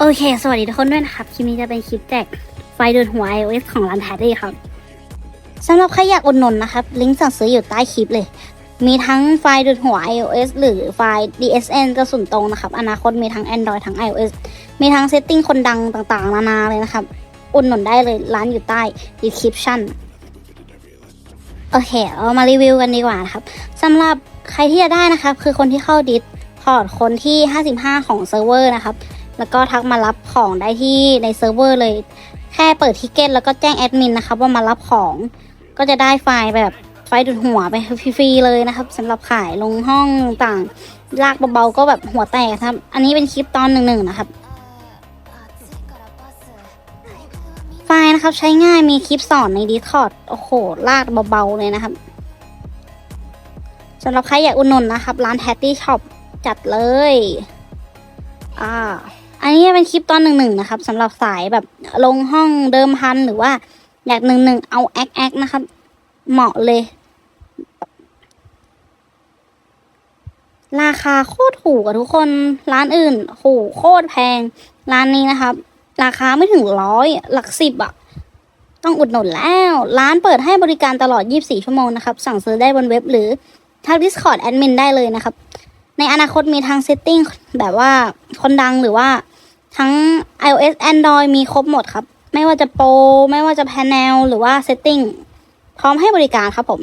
โอเค สวัสดีทุกคนด้วยนะครับ คลิปนี้จะเป็นคลิปแจกไฟดูดหัว iOS ของร้านแพดดี้ครับสำหรับใครอยากอุดหนุนนะครับ ลิงก์สั่งซื้ออยู่ใต้คลิปเลย มีทั้งไฟดูดหัว iOS หรือไฟล์ DSN กระสุนตรงนะครับ อนาคตมีทั้ง Android ทั้ง iOS มีทั้งเซตติ้งคนดังต่างๆ นานาเลยนะครับ อุดหนุนได้เลยร้านอยู่ใต้ description โอเค เรามารีวิวกันดีกว่านะครับสำหรับใครที่จะได้นะครับ คือคนที่เข้าดิสพอร์ตคนที่ 55 ของเซิร์ฟเวอร์นะครับ แล้วก็ทักมารับของได้ที่ในเซิร์ฟเวอร์เลย แค่เปิดทิกเก็ตแล้วก็แจ้งแอดมินนะครับว่ามารับของ ก็จะได้ไฟล์แบบไฟล์ดูดหัวไปฟรีๆเลยนะครับสำหรับขายลงห้องต่างลากเบาๆก็แบบหัวแตกครับ อันนี้เป็นคลิปตอนหนึ่งๆนะครับ ไฟล์นะครับใช้ง่ายมีคลิปสอนใน Discord โอ้โห ลากเบาๆเลยนะครับสำหรับใครอยากอุดหนุนนะครับ ร้าน t ท t t y Shop จัดเลย อ่า อันนี้เป็นคลิปตอนหนึ่งหนึ่งนะครับสำหรับสายแบบลงห้องเดิมพันหรือว่าอยากหนึ่งหนึ่งเอาแอคแอคนะครับ เหมาะเลย ราคาโคตรถูกอะทุกคนร้านอื่นโหโคตรแพง ร้านนี้นะครับ ราคาไม่ถึงร้อยหลักสิบอะต้องอุดหนุนแล้ว ร้านเปิดให้บริการตลอด 24 ชั่วโมงนะครับ สั่งซื้อได้บนเว็บหรือทาง Discord แอดมินได้เลยนะครับ ในอนาคตมีทางเซตติ้งแบบว่าคนดังหรือว่า ทั้ง iOS Android มีครบหมดครับ ไม่ว่าจะโปร ไม่ว่าจะแพนเนลหรือว่าเซตติ้งพร้อมให้บริการครับผม